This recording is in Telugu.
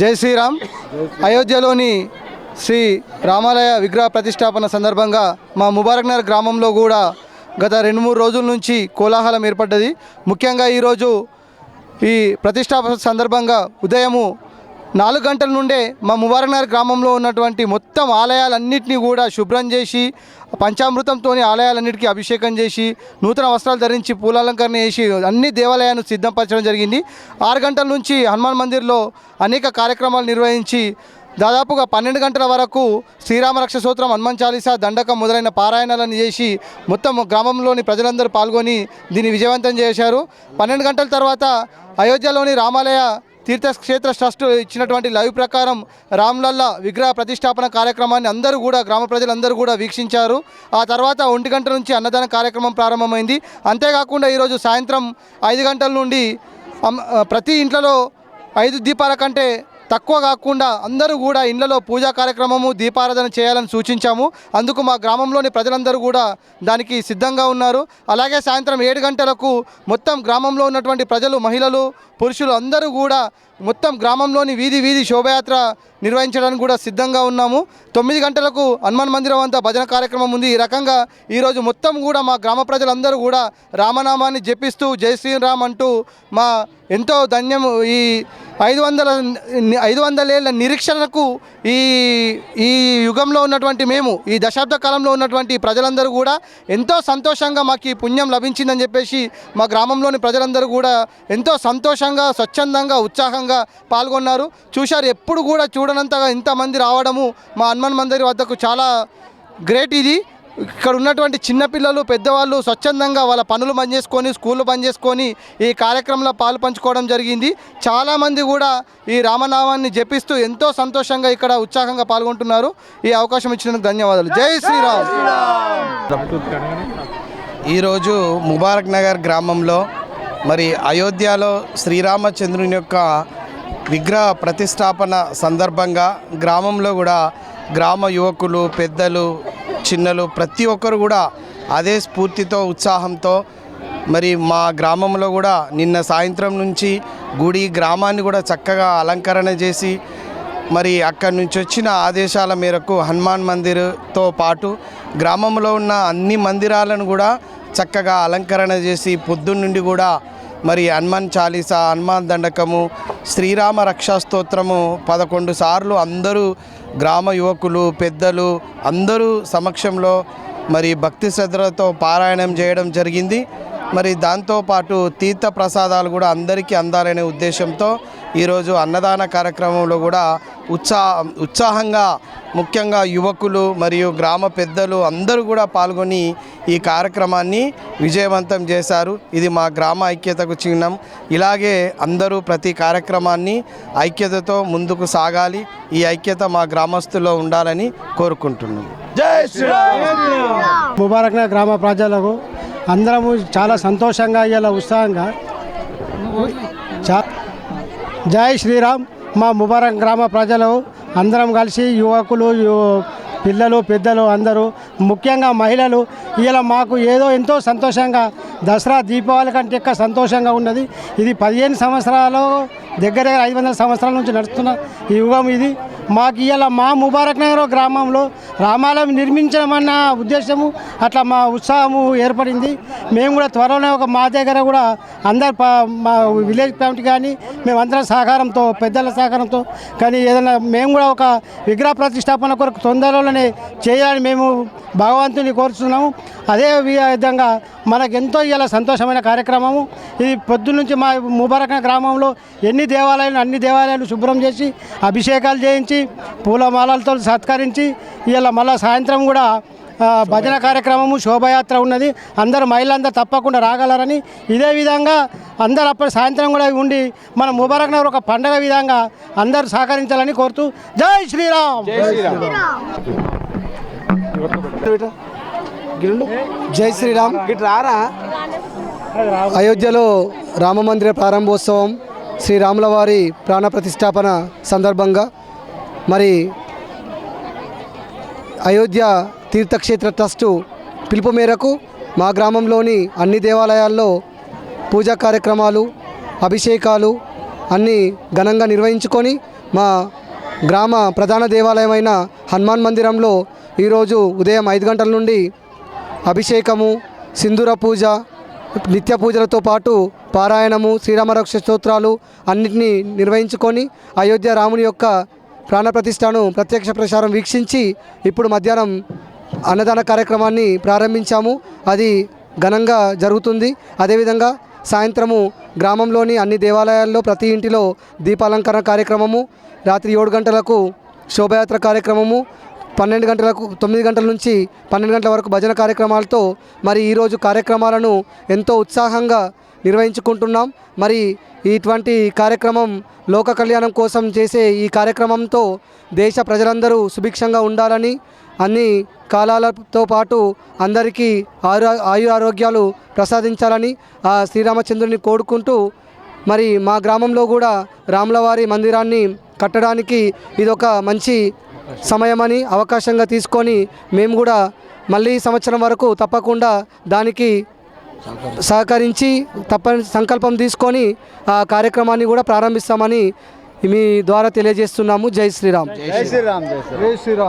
జై శ్రీరామ్. అయోధ్యలోని శ్రీ రామాలయ విగ్రహ ప్రతిష్టాపన సందర్భంగా మా ముబారక్ నగర్ గ్రామంలో కూడా గత రెండు మూడు రోజుల నుంచి కోలాహలం ఏర్పడ్డది. ముఖ్యంగా ఈరోజు ఈ ప్రతిష్టాపన సందర్భంగా ఉదయము నాలుగు గంటల నుండే మా ముబారక్నగర్ గ్రామంలో ఉన్నటువంటి మొత్తం ఆలయాలన్నింటినీ కూడా శుభ్రం చేసి పంచామృతంతో ఆలయాలన్నిటికీ అభిషేకం చేసి నూతన వస్త్రాలు ధరించి పూలాలంకరణ చేసి అన్ని దేవాలయాలను సిద్ధపరచడం జరిగింది. ఆరు గంటల నుంచి హనుమాన్ మందిర్లో అనేక కార్యక్రమాలు నిర్వహించి దాదాపుగా పన్నెండు గంటల వరకు శ్రీరామ రక్ష సూత్రం హనుమాన్ చాలీసా దండకం మొదలైన పారాయణాలను చేసి మొత్తం గ్రామంలోని ప్రజలందరూ పాల్గొని దీన్ని విజయవంతం చేశారు. పన్నెండు గంటల తర్వాత అయోధ్యలోని రామాలయ తీర్థక్షేత్ర ట్రస్ట్ ఇచ్చినటువంటి లైవ్ ప్రకారం రామ్లల్లా విగ్రహ ప్రతిష్టాపన కార్యక్రమాన్ని అందరూ కూడా గ్రామ ప్రజలందరూ కూడా వీక్షించారు. ఆ తర్వాత ఒంటి గంట నుంచి అన్నదాన కార్యక్రమం ప్రారంభమైంది. అంతేకాకుండా ఈరోజు సాయంత్రం ఐదు గంటల నుండి ప్రతి ఇంట్లో ఐదు దీపాల కంటే తక్కువ కాకుండా అందరూ కూడా ఇళ్ళలో పూజా కార్యక్రమము దీపారాధన చేయాలని సూచించాము. అందుకు మా గ్రామంలోని ప్రజలందరూ కూడా దానికి సిద్ధంగా ఉన్నారు. అలాగే సాయంత్రం ఏడు గంటలకు మొత్తం గ్రామంలో ఉన్నటువంటి ప్రజలు మహిళలు పురుషులు అందరూ కూడా మొత్తం గ్రామంలోని వీధి వీధి శోభయాత్ర నిర్వహించడానికి కూడా సిద్ధంగా ఉన్నాము. తొమ్మిది గంటలకు హనుమాన్ మందిరం అంతా భజన కార్యక్రమం ఉంది. ఈ రకంగా ఈరోజు మొత్తం కూడా మా గ్రామ ప్రజలందరూ కూడా రామనామాన్ని జపిస్తూ జై శ్రీరామ్ అంటూ మా ఎంతో ధన్యము ఈ ఐదు వందల ఐదు వందలేళ్ళ నిరీక్షణకు ఈ ఈ యుగంలో ఉన్నటువంటి మేము ఈ దశాబ్ద కాలంలో ఉన్నటువంటి ప్రజలందరూ కూడా ఎంతో సంతోషంగా మాకు ఈ పుణ్యం లభించిందని చెప్పేసి మా గ్రామంలోని ప్రజలందరూ కూడా ఎంతో సంతోషంగా స్వచ్ఛందంగా ఉత్సాహంగా పాల్గొన్నారు. చూశారు ఎప్పుడు కూడా చూడనంతగా ఇంతమంది రావడము మా హనుమాన్ మందిర్ వద్దకు చాలా గ్రేట్ ఇది. ఇక్కడ ఉన్నటువంటి చిన్నపిల్లలు పెద్దవాళ్ళు స్వచ్ఛందంగా వాళ్ళ పనులు బంద్ చేసుకొని స్కూళ్ళు బంద్ చేసుకొని ఈ కార్యక్రమంలో పాలు పంచుకోవడం జరిగింది. చాలామంది కూడా ఈ రామనామాన్ని జపిస్తూ ఎంతో సంతోషంగా ఇక్కడ ఉత్సాహంగా పాల్గొంటున్నారు. ఈ అవకాశం ఇచ్చినందుకు ధన్యవాదాలు. జై శ్రీరామ్! ఈరోజు ముబారక్ నగర్ గ్రామంలో మరి అయోధ్యలో శ్రీరామచంద్రుని యొక్క విగ్రహ ప్రతిష్టాపన సందర్భంగా గ్రామంలో కూడా గ్రామ యువకులు పెద్దలు చిన్నలు ప్రతి ఒక్కరు కూడా అదే స్ఫూర్తితో ఉత్సాహంతో మరి మా గ్రామంలో కూడా నిన్న సాయంత్రం నుంచి గుడి గ్రామాన్ని కూడా చక్కగా అలంకరణ చేసి మరి అక్కడి నుంచి వచ్చిన ఆదేశాల మేరకు హనుమాన్ మందిర్తో పాటు గ్రామంలో ఉన్న అన్ని మందిరాలను కూడా చక్కగా అలంకరణ చేసి పొద్దున్నుండి కూడా మరి హనుమాన్ చాలీసా హనుమాన్ దండకము శ్రీరామ రక్షా స్తోత్రము పదకొండు సార్లు అందరూ గ్రామ యువకులు పెద్దలు అందరూ సమక్షంలో మరి భక్తి శ్రద్ధలతో పారాయణం చేయడం జరిగింది. మరి దాంతోపాటు తీర్థ ప్రసాదాలు కూడా అందరికీ అందాలనే ఉద్దేశంతో ఈరోజు అన్నదాన కార్యక్రమంలో కూడా ఉత్సాహ ఉత్సాహంగా ముఖ్యంగా యువకులు మరియు గ్రామ పెద్దలు అందరూ కూడా పాల్గొని ఈ కార్యక్రమాన్ని విజయవంతం చేశారు. ఇది మా గ్రామ ఐక్యతకు చిహ్నం. ఇలాగే అందరూ ప్రతి కార్యక్రమాన్ని ఐక్యతతో ముందుకు సాగాలి. ఈ ఐక్యత మా గ్రామస్తుల్లో ఉండాలని కోరుకుంటున్నాం. ముబారక్ నగర్ గ్రామ ప్రజలకు అందరము చాలా సంతోషంగా ఇలా ఉత్సాహంగా జై శ్రీరామ్. మా ముబారక్ గ్రామ ప్రజలు అందరం కలిసి యువకులు పిల్లలు పెద్దలు అందరూ ముఖ్యంగా మహిళలు ఇలా మాకు ఏదో ఎంతో సంతోషంగా దసరా దీపావళి కంటే ఎక్కువ సంతోషంగా ఉన్నది. ఇది పదిహేను సంవత్సరాలు దగ్గర దగ్గర ఐదు వందల సంవత్సరాల నుంచి నడుస్తున్న ఈ యుగం ఇది. మాకు ఇవాళ మా ముబారక్ నగర్ గ్రామంలో రామాలయం నిర్మించడమన్న ఉద్దేశము అట్లా మా ఉత్సాహము ఏర్పడింది. మేము కూడా త్వరలోనే ఒక మా దగ్గర కూడా అందరు మా విలేజ్ కమిటీ కానీ మేమందరం సహకారంతో పెద్దల సహకారంతో కానీ ఏదైనా మేము కూడా ఒక విగ్రహ ప్రతిష్టాపన కొరకు తొందరలోనే చేయాలని మేము భగవంతుని కోరుతున్నాము అదే విధంగా మనకెంతో ఇలా సంతోషమైన కార్యక్రమము. ఇది పొద్దున్నుంచి మా ముబారక్ గ్రామంలో ఎన్ని దేవాలయాలు అన్ని దేవాలయాలు శుభ్రం చేసి అభిషేకాలు చేయించి పూలమాలలతో సత్కరించి ఇలా మళ్ళీ సాయంత్రం కూడా భజన కార్యక్రమము శోభయాత్ర ఉన్నది. అందరూ మహిళలందరూ తప్పకుండా రాగలరని. ఇదే విధంగా అందరు అప్పటి సాయంత్రం కూడా ఉండి మన ముబారక్ నగర్ ఒక పండగ విధంగా అందరూ సహకరించాలని కోరుతూ జై శ్రీరామ్! జై శ్రీరామ్. అయోధ్యలో రామమందిర ప్రారంభోత్సవం శ్రీరాముల వారి ప్రాణ ప్రతిష్టాపన సందర్భంగా మరి అయోధ్య తీర్థక్షేత్ర ట్రస్టు పిలుపు మేరకు మా గ్రామంలోని అన్ని దేవాలయాల్లో పూజా కార్యక్రమాలు అభిషేకాలు అన్నీ ఘనంగా నిర్వహించుకొని మా గ్రామ ప్రధాన దేవాలయమైన హనుమాన్ మందిరంలో ఈరోజు ఉదయం ఐదు గంటల నుండి అభిషేకము సింధూర పూజ నిత్య పూజలతో పాటు పారాయణము శ్రీరామరక్ష స్తోత్రాలు అన్నింటినీ నిర్వహించుకొని అయోధ్య రాముని యొక్క ప్రాణప్రతిష్టను ప్రత్యక్ష ప్రసారం వీక్షించి ఇప్పుడు మధ్యాహ్నం అన్నదాన కార్యక్రమాన్ని ప్రారంభించాము. అది ఘనంగా జరుగుతుంది. అదేవిధంగా సాయంత్రము గ్రామంలోని అన్ని దేవాలయాల్లో ప్రతి ఇంటిలో దీపాలంకరణ కార్యక్రమము రాత్రి ఏడు గంటలకు శోభయాత్ర కార్యక్రమము పన్నెండు గంటలకు తొమ్మిది గంటల నుంచి పన్నెండు గంటల వరకు భజన కార్యక్రమాలతో మరి ఈరోజు కార్యక్రమాలను ఎంతో ఉత్సాహంగా నిర్వహించుకుంటున్నాం. మరి ఇటువంటి కార్యక్రమం లోక కళ్యాణం కోసం చేసే ఈ కార్యక్రమంతో దేశ ప్రజలందరూ సుభిక్షంగా ఉండాలని అన్ని కాలాలతో పాటు అందరికీ ఆరు ఆయు ఆరోగ్యాలు ప్రసాదించాలని ఆ శ్రీరామచంద్రుని కోరుకుంటూ మరి మా గ్రామంలో కూడా రాములవారి మందిరాన్ని కట్టడానికి ఇదొక మంచి సమయమని అవకాశంగా తీసుకొని మేము కూడా మళ్ళీ ఈ సంవత్సరం వరకు తప్పకుండా దానికి సహకరించి తప్పని సంకల్పం తీసుకొని ఆ కార్యక్రమాన్ని కూడా ప్రారంభిస్తామని మీ ద్వారా తెలియజేస్తున్నాము. జై శ్రీరామ్. జై శ్రీరామ్. జై శ్రీరామ్.